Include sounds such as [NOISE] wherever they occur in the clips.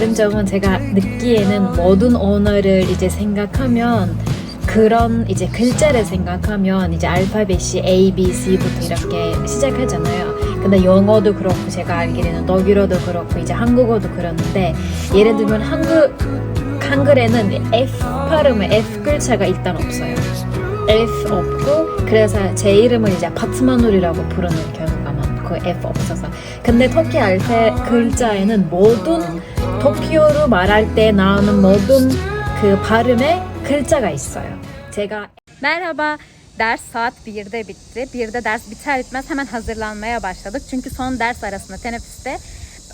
점은 제가 느끼에는 모든 언어를 이제 생각하면 그런 이제 글자를 생각하면 이제 알파벳이 A, B, C부터 이렇게 시작하잖아요. 근데 영어도 그렇고 제가 알기로는 독일어도 그렇고 이제 한국어도 그러는데 예를 들면 한국 한글에는 F 발음에 F 글자가 일단 없어요. F 없고 그래서 제 이름을 이제 파트마놀이라고 부르는 경우가 많고 F 없어서 근데 터키 알파 글자에는 모든 도쿄로 말할 때 나오는 모든 그 발음에 글자가 있어요. 제가 Merhaba. Ders saat 1'de bitti. 1'de ders biter bitmez hemen hazırlanmaya başladık. Çünkü son ders arasında teneffüste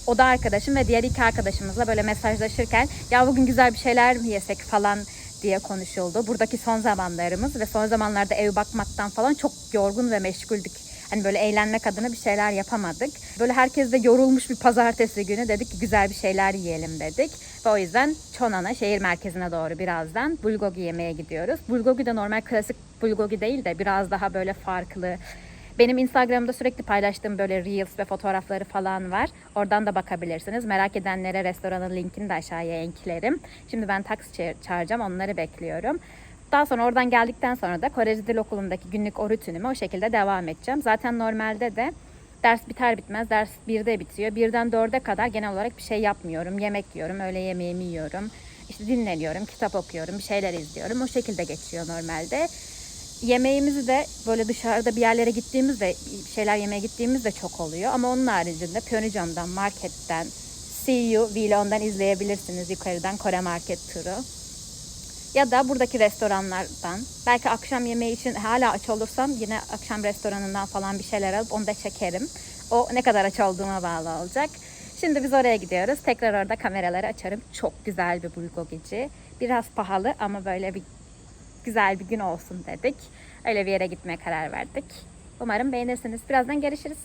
oda arkadaşım ve diğer iki arkadaşımızla böyle mesajlaşırken ya bugün güzel bir şeyler mi yesek falan diye konuşuldu. Buradaki son zamanlarımız ve son zamanlarda ev bakmaktan falan çok yorgun ve meşguldük. Hani böyle eğlenmek adına bir şeyler yapamadık. Böyle herkes de yorulmuş bir pazartesi günü dedik ki güzel bir şeyler yiyelim dedik. Ve o yüzden Çonan'a şehir merkezine doğru birazdan bulgogi yemeye gidiyoruz. Bulgogi de normal klasik bulgogi değil de biraz daha böyle farklı. Benim Instagram'da sürekli paylaştığım böyle reels ve fotoğrafları falan var. Oradan da bakabilirsiniz. Merak edenlere restoranın linkini de aşağıya eklerim. Şimdi ben taksi ça- çağıracağım. Onları bekliyorum. Daha sonra oradan geldikten sonra da Koreci Dil Okulu'ndaki günlük o rutinime o şekilde devam edeceğim. Zaten normalde de ders biter bitmez ders 1'de bitiyor. 1'den 4'e kadar genel olarak bir şey yapmıyorum. Yemek yiyorum, öğle yemeğimi yiyorum. İşte dinleniyorum, kitap okuyorum, bir şeyler izliyorum. O şekilde geçiyor normalde. Yemeğimizi de böyle dışarıda bir yerlere gittiğimizde, şeyler yemeye gittiğimizde çok oluyor. Ama onun haricinde Pyeongchang'dan, marketten, See You vlog'undan izleyebilirsiniz yukarıdan Kore Market turu. Ya da buradaki restoranlardan. Belki akşam yemeği için hala aç olursam yine akşam restoranından falan bir şeyler alıp onu da çekerim. O ne kadar aç olduğuma bağlı olacak. Şimdi biz oraya gidiyoruz. Tekrar orada kameraları açarım. Çok güzel bir bulgogici. Biraz pahalı ama böyle bir güzel bir gün olsun dedik. Öyle bir yere gitmeye karar verdik. Umarım beğenirsiniz. Birazdan görüşürüz.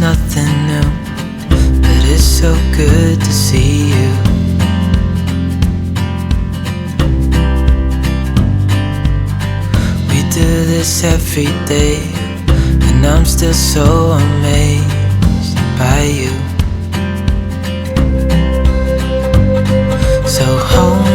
Nothing so good to see you. We do this every day, and I'm still so amazed by you. So hold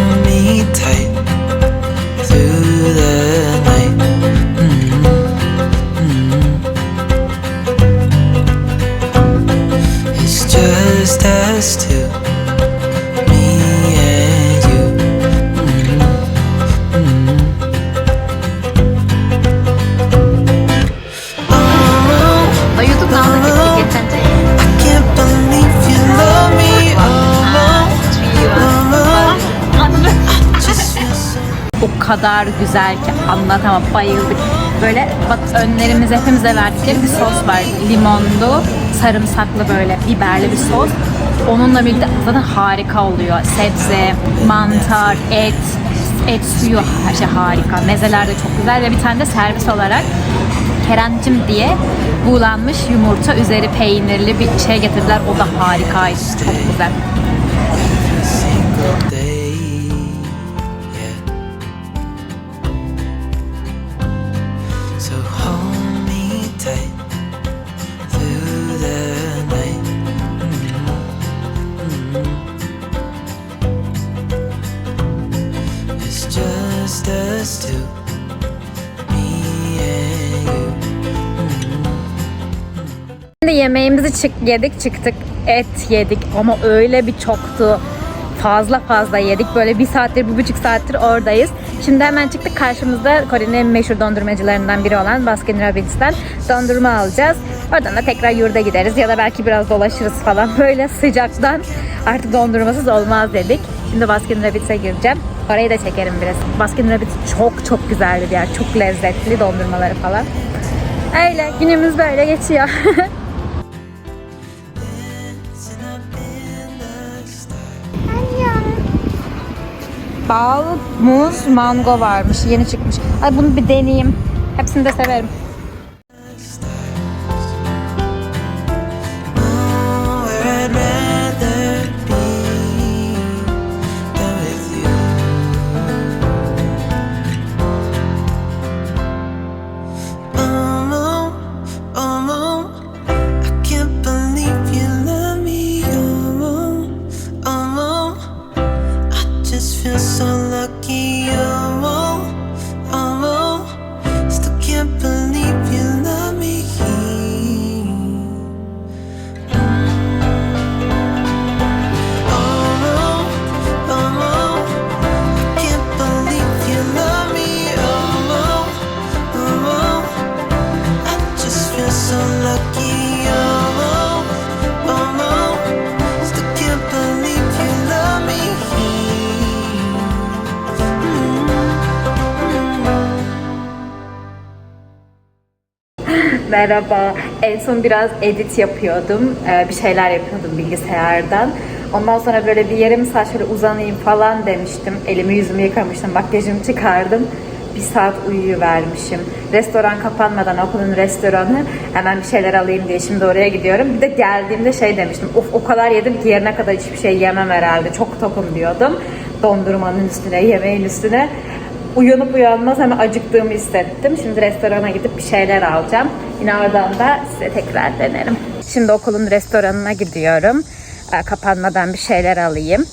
kadar güzel ki anlatamam bayıldık. Böyle bak önlerimize hepimize verdikleri bir sos var. Limonlu, sarımsaklı böyle biberli bir sos. Onunla birlikte zaten harika oluyor. Sebze, mantar, et, et suyu her şey harika. Mezeler de çok güzel ve bir tane de servis olarak kerencim diye buğulanmış yumurta üzeri peynirli bir şey getirdiler. O da harikaydı. Çok güzel. just us two. Şimdi yemeğimizi çık yedik çıktık. Et yedik ama öyle bir çoktu. Fazla fazla yedik. Böyle bir saattir, bir buçuk saattir oradayız. Şimdi hemen çıktık. Karşımızda Kore'nin meşhur dondurmacılarından biri olan Baskin Robbins'ten dondurma alacağız. Oradan da tekrar yurda gideriz ya da belki biraz dolaşırız falan. [LAUGHS] Böyle sıcaktan artık dondurmasız olmaz dedik. Şimdi Baskin Robbins'e gireceğim. Orayı da çekerim biraz. Baskin Robbins çok çok güzel bir yer. Çok lezzetli dondurmaları falan. Öyle günümüz böyle geçiyor. [LAUGHS] Bal, muz, mango varmış. Yeni çıkmış. Ay bunu bir deneyeyim. Hepsini de severim. Merhaba. En son biraz edit yapıyordum. Ee, bir şeyler yapıyordum bilgisayardan. Ondan sonra böyle bir yarım saat şöyle uzanayım falan demiştim. Elimi yüzümü yıkamıştım. Makyajımı çıkardım. Bir saat uyuyuvermişim. Restoran kapanmadan okulun restoranı hemen bir şeyler alayım diye şimdi oraya gidiyorum. Bir de geldiğimde şey demiştim. Of o kadar yedim ki yerine kadar hiçbir şey yemem herhalde. Çok tokum diyordum. Dondurmanın üstüne, yemeğin üstüne. Uyanıp uyanmaz hemen acıktığımı hissettim. Şimdi restorana gidip bir şeyler alacağım. Yine oradan da size tekrar denerim. Şimdi okulun restoranına gidiyorum. Ee, Kapanmadan bir şeyler alayım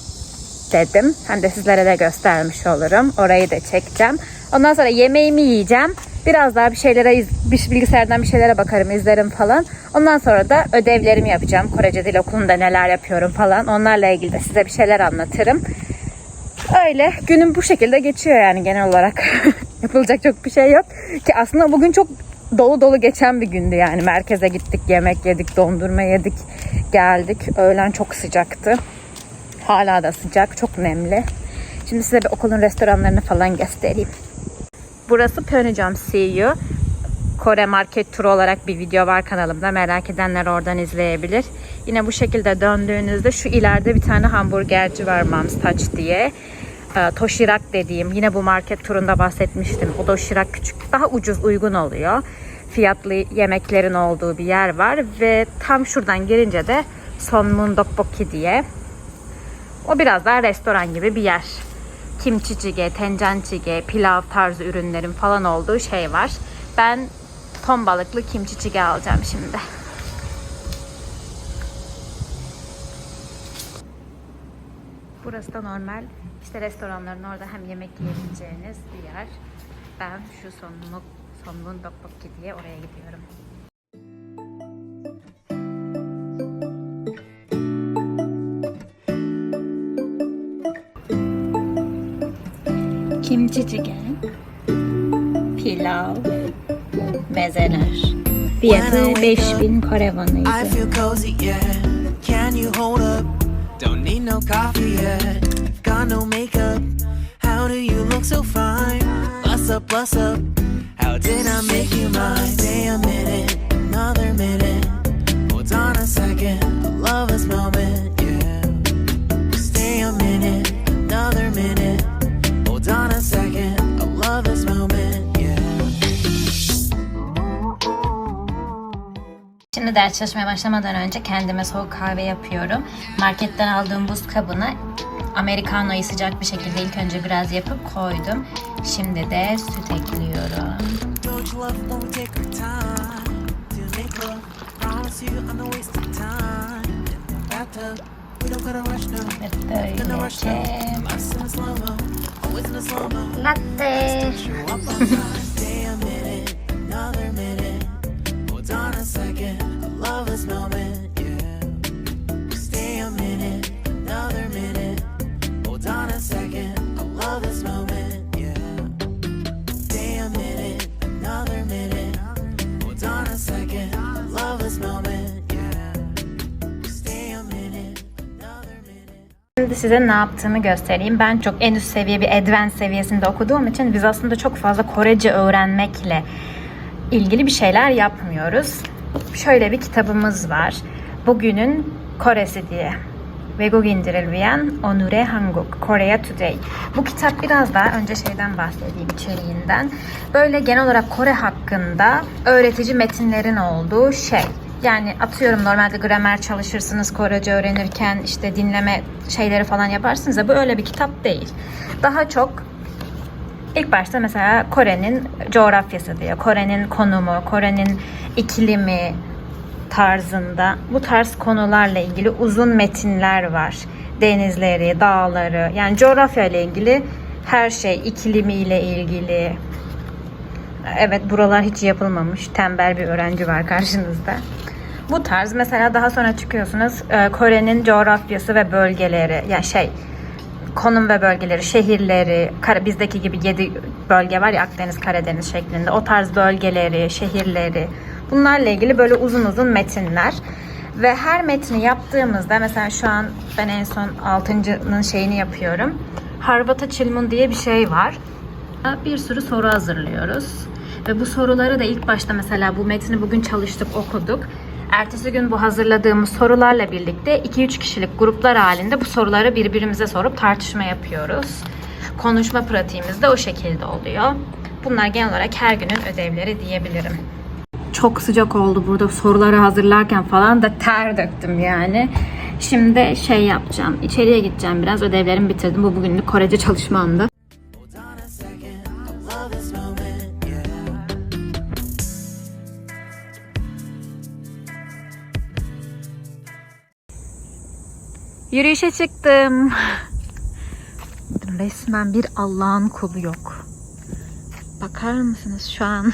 dedim. Hem de sizlere de göstermiş olurum. Orayı da çekeceğim. Ondan sonra yemeğimi yiyeceğim. Biraz daha bir şeylere, bilgisayardan bir şeylere bakarım, izlerim falan. Ondan sonra da ödevlerimi yapacağım. Korece Dil Okulu'nda neler yapıyorum falan. Onlarla ilgili de size bir şeyler anlatırım. Öyle günüm bu şekilde geçiyor yani genel olarak. [LAUGHS] Yapılacak çok bir şey yok. Ki aslında bugün çok dolu dolu geçen bir gündü yani. Merkeze gittik, yemek yedik, dondurma yedik, geldik. Öğlen çok sıcaktı. Hala da sıcak, çok nemli. Şimdi size bir okulun restoranlarını falan göstereyim. Burası Pyeongjam CU. Kore market turu olarak bir video var kanalımda. Merak edenler oradan izleyebilir. Yine bu şekilde döndüğünüzde şu ileride bir tane hamburgerci var Mom's Touch diye. Ee, Toshirak dediğim yine bu market turunda bahsetmiştim. O Toshirak küçük daha ucuz uygun oluyor. Fiyatlı yemeklerin olduğu bir yer var ve tam şuradan girince de Sonmun Dokboki diye. O biraz daha restoran gibi bir yer. Kimchi jjigae, tencan jjigae, pilav tarzı ürünlerin falan olduğu şey var. Ben ton balıklı kimchi jjigae alacağım şimdi. Burası da normal işte restoranların orada hem yemek yiyebileceğiniz bir yer. Ben şu sonluk sonluğun dokbokki diye oraya gidiyorum. Kimchi jjigae, pilav, mezeler. Fiyatı 5000 Kore I wonuydu. feel cozy, yeah. Can you hold up? Don't need no coffee yet. Got no makeup. How do you look so fine? Bust up, bust up. How did I make you mine? Stay a Şimdi ders çalışmaya başlamadan önce kendime soğuk kahve yapıyorum. Marketten aldığım buz kabına Americano'yu sıcak bir şekilde ilk önce biraz yapıp koydum. Şimdi de süt ekliyorum. You love Şimdi size ne yaptığımı göstereyim. Ben çok en üst seviye bir advanced seviyesinde okuduğum için biz aslında çok fazla Korece öğrenmekle ilgili bir şeyler yapmıyoruz Şöyle bir kitabımız var. Bugünün Koresi diye. 외국인들을 Onure Hanguk, Korea Today. Bu kitap biraz daha önce şeyden bahsedeyim içeriğinden. Böyle genel olarak Kore hakkında öğretici metinlerin olduğu şey. Yani atıyorum normalde gramer çalışırsınız Korece öğrenirken işte dinleme şeyleri falan yaparsınız da bu öyle bir kitap değil. Daha çok İlk başta mesela Kore'nin coğrafyası diyor, Kore'nin konumu, Kore'nin iklimi tarzında bu tarz konularla ilgili uzun metinler var. Denizleri, dağları, yani coğrafya ile ilgili her şey, iklimiyle ilgili. Evet buralar hiç yapılmamış. Tembel bir öğrenci var karşınızda. Bu tarz mesela daha sonra çıkıyorsunuz e, Kore'nin coğrafyası ve bölgeleri ya şey konum ve bölgeleri, şehirleri, bizdeki gibi 7 bölge var ya Akdeniz, Karadeniz şeklinde. O tarz bölgeleri, şehirleri bunlarla ilgili böyle uzun uzun metinler. Ve her metni yaptığımızda mesela şu an ben en son 6.'nın şeyini yapıyorum. Harvata Çilmun diye bir şey var. Bir sürü soru hazırlıyoruz. Ve bu soruları da ilk başta mesela bu metni bugün çalıştık, okuduk. Ertesi gün bu hazırladığımız sorularla birlikte 2-3 kişilik gruplar halinde bu soruları birbirimize sorup tartışma yapıyoruz. Konuşma pratiğimiz de o şekilde oluyor. Bunlar genel olarak her günün ödevleri diyebilirim. Çok sıcak oldu burada soruları hazırlarken falan da ter döktüm yani. Şimdi şey yapacağım. içeriye gideceğim biraz. Ödevlerimi bitirdim. Bu bugünlük Korece çalışmamdı. Yürüyüşe çıktım. Resmen bir Allah'ın kulu yok. Bakar mısınız şu an?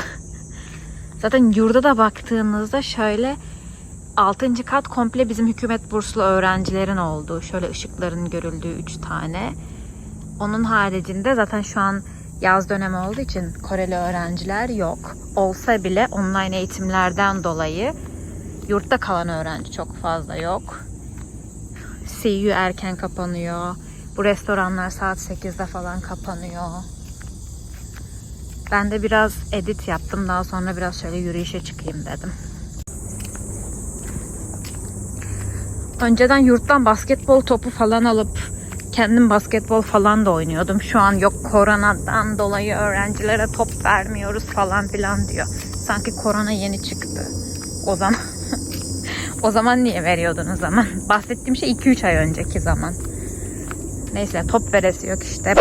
Zaten yurda da baktığınızda şöyle 6. kat komple bizim hükümet burslu öğrencilerin olduğu, şöyle ışıkların görüldüğü 3 tane. Onun haricinde zaten şu an yaz dönemi olduğu için Koreli öğrenciler yok. Olsa bile online eğitimlerden dolayı yurtta kalan öğrenci çok fazla yok. CU erken kapanıyor. Bu restoranlar saat 8'de falan kapanıyor. Ben de biraz edit yaptım. Daha sonra biraz şöyle yürüyüşe çıkayım dedim. Önceden yurttan basketbol topu falan alıp kendim basketbol falan da oynuyordum. Şu an yok koronadan dolayı öğrencilere top vermiyoruz falan filan diyor. Sanki korona yeni çıktı. O zaman o zaman niye veriyordun o zaman? [LAUGHS] Bahsettiğim şey 2-3 ay önceki zaman. Neyse top veresi yok işte.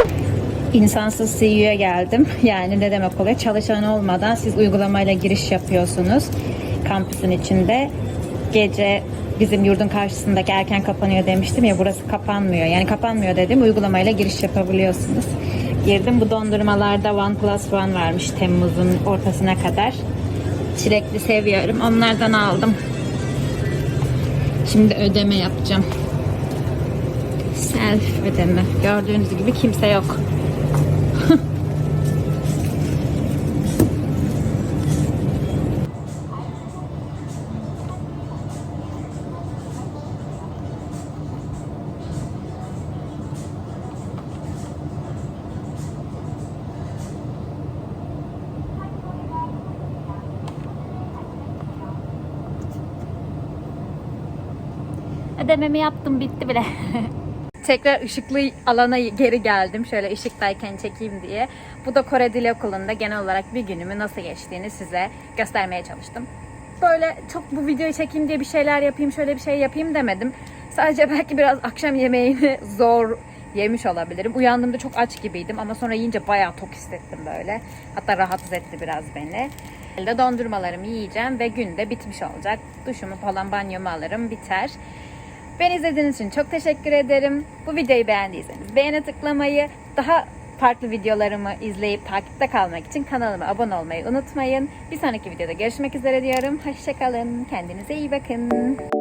İnsansız CEO'ya geldim. Yani ne demek oluyor? Çalışan olmadan siz uygulamayla giriş yapıyorsunuz. Kampüsün içinde. Gece bizim yurdun karşısındaki erken kapanıyor demiştim ya burası kapanmıyor. Yani kapanmıyor dedim uygulamayla giriş yapabiliyorsunuz. Girdim bu dondurmalarda One Plus One varmış Temmuz'un ortasına kadar. Çilekli seviyorum. Onlardan aldım. Şimdi ödeme yapacağım. Self ödeme. Gördüğünüz gibi kimse yok. Ödememi yaptım bitti bile. [LAUGHS] Tekrar ışıklı alana geri geldim. Şöyle ışıktayken çekeyim diye. Bu da Kore Dil Okulu'nda genel olarak bir günümü nasıl geçtiğini size göstermeye çalıştım. Böyle çok bu videoyu çekeyim diye bir şeyler yapayım, şöyle bir şey yapayım demedim. Sadece [LAUGHS] belki biraz akşam yemeğini [LAUGHS] zor yemiş olabilirim. Uyandığımda çok aç gibiydim ama sonra yiyince bayağı tok hissettim böyle. Hatta rahatsız etti biraz beni. Elde dondurmalarımı yiyeceğim ve gün de bitmiş olacak. Duşumu falan banyomu alırım biter. Beni izlediğiniz için çok teşekkür ederim. Bu videoyu beğendiyseniz beğene tıklamayı, daha farklı videolarımı izleyip takipte kalmak için kanalıma abone olmayı unutmayın. Bir sonraki videoda görüşmek üzere diyorum. Hoşçakalın. Kendinize iyi bakın.